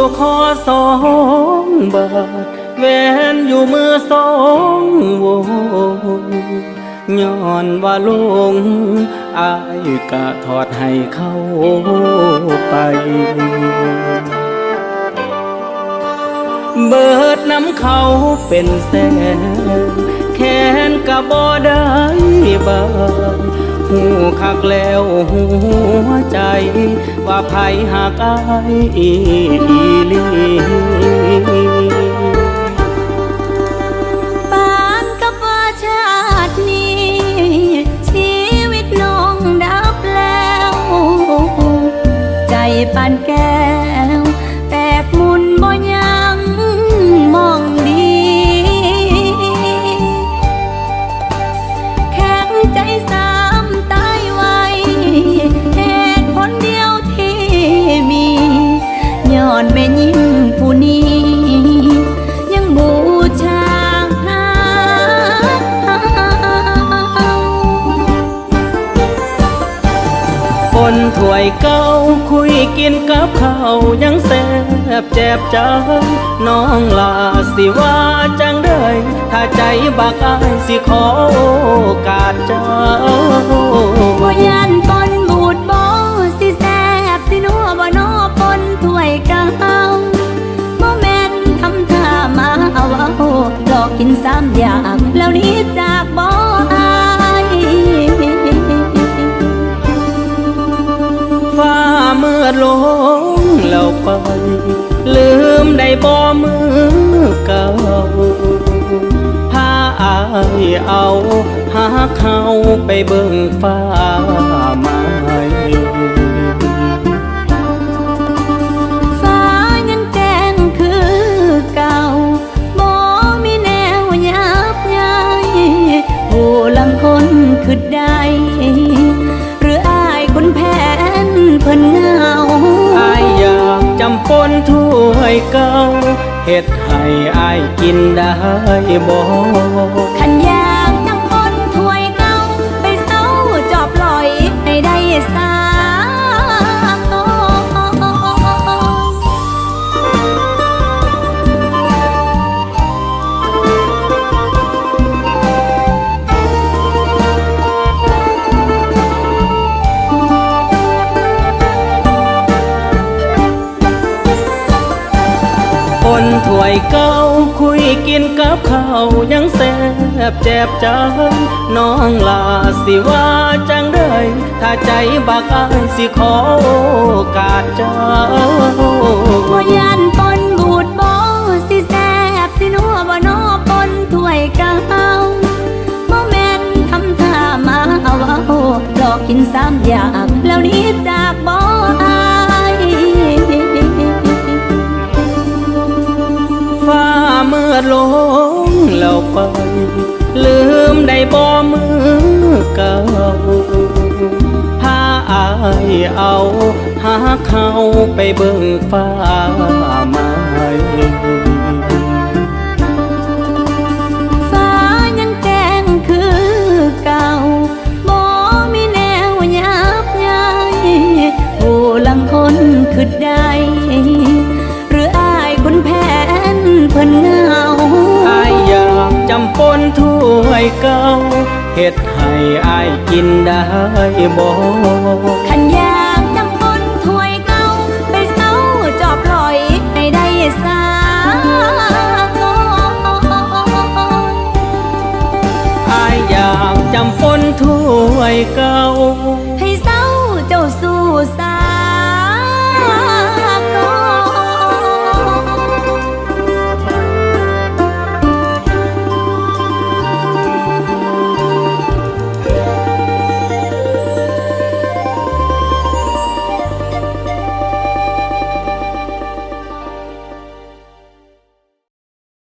อยู่คอสองบาทแหวนอยู่มือสองวงย้อนว่าลงอายกะถอดให้เข้าไป เบิดน้ำเขาเป็นแสนแขนกะบ่ได้บาง หูคักแล้วหัวใจ ว่าไผหากอายอีลี ถ้วยเก่าคุยกินกับเขายังแสบแจบใจน้องลาสิว่าจังได้ถ้าใจบักอายสิขอโอกาสเจ้าบ่ยันปนบูดบ่สิแซบสินัวบ่นอปนถ้วยเก่าบ่แม่นทำท่ามาเอาเอาหลอกกินสามอย่างแล้วนี้จากบ่ ลงแล้วไป ลืมได้บ่มือเก่าพาอายเอาหาเขาไปเบิ่งฟ้า ปนถ้วยเก่าเฮ็ดให้อายกินได้บ่คันย วยเก่าคุยกินกับเขาวยังแสบแจบใจน้องลาสิว่าจังได้ถ้าใจบักอายสิขอโอกาสเจ้าบ่ยันปนบูดบ่สิแซบสินัวบ่นอปนถ้วยเก่าบ่แม่นทำท่ามาเอาเอาหลอกกินสามอย่างแล้วนี้จากบ่ เอาหาเขาไปเบิ่งฟ้าใหม่ฟ้ายังแจ้งคือเก่าบ่มีแนวยับยั้งผู้ลังคนคือได้หรืออายคนแผนเพิ่นเหงาอายอยากจำปนถ้วยเก่าเฮ็ดให้อายกินได้บ่ขันอย จำปนถ้วยเก่าให้